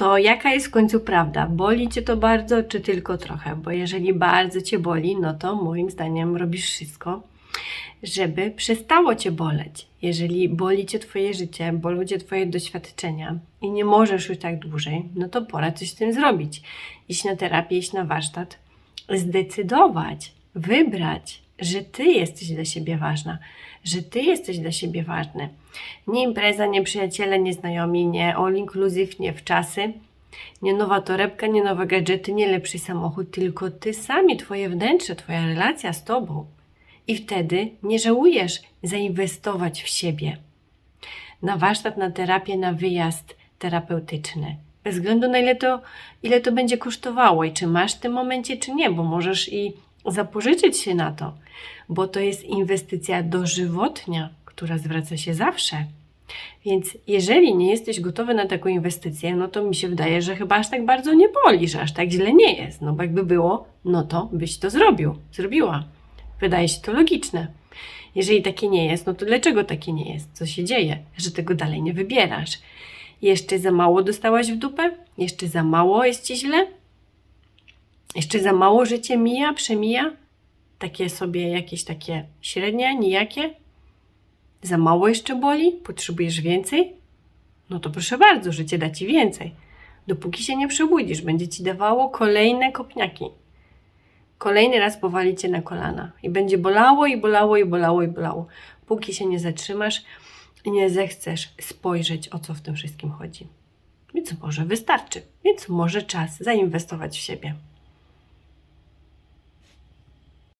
to jaka jest w końcu prawda? Boli cię to bardzo, czy tylko trochę? Bo jeżeli bardzo cię boli, no to moim zdaniem robisz wszystko, żeby przestało cię boleć. Jeżeli boli cię twoje życie, bolą cię twoje doświadczenia i nie możesz już tak dłużej, no to pora coś z tym zrobić. Iść na terapię, iść na warsztat, zdecydować, wybrać, że ty jesteś dla siebie ważna, że ty jesteś dla siebie ważny. Nie impreza, nie przyjaciele, nie znajomi, nie all inclusive, nie wczasy, nie nowa torebka, nie nowe gadżety, nie lepszy samochód, tylko ty sami, twoje wnętrze, twoja relacja z tobą. I wtedy nie żałujesz zainwestować w siebie. Na warsztat, na terapię, na wyjazd terapeutyczny. Bez względu na ile to, ile to będzie kosztowało i czy masz w tym momencie, czy nie, bo możesz i zapożyczyć się na to, bo to jest inwestycja dożywotnia, która zwraca się zawsze. Więc jeżeli nie jesteś gotowy na taką inwestycję, no to mi się wydaje, że chyba aż tak bardzo nie boli, że aż tak źle nie jest. No bo jakby było, no to byś to zrobił, zrobiła. Wydaje się to logiczne. Jeżeli takie nie jest, no to dlaczego takie nie jest? Co się dzieje, że tego dalej nie wybierasz? Jeszcze za mało dostałaś w dupę? Jeszcze za mało jest ci źle? Jeszcze za mało życie mija, przemija? Takie sobie jakieś takie średnie, nijakie? Za mało jeszcze boli? Potrzebujesz więcej? No to proszę bardzo, życie da ci więcej. Dopóki się nie przebudzisz, będzie ci dawało kolejne kopniaki. Kolejny raz powali cię na kolana i będzie bolało i bolało i bolało i bolało, póki się nie zatrzymasz i nie zechcesz spojrzeć, o co w tym wszystkim chodzi. Więc może wystarczy, więc może czas zainwestować w siebie.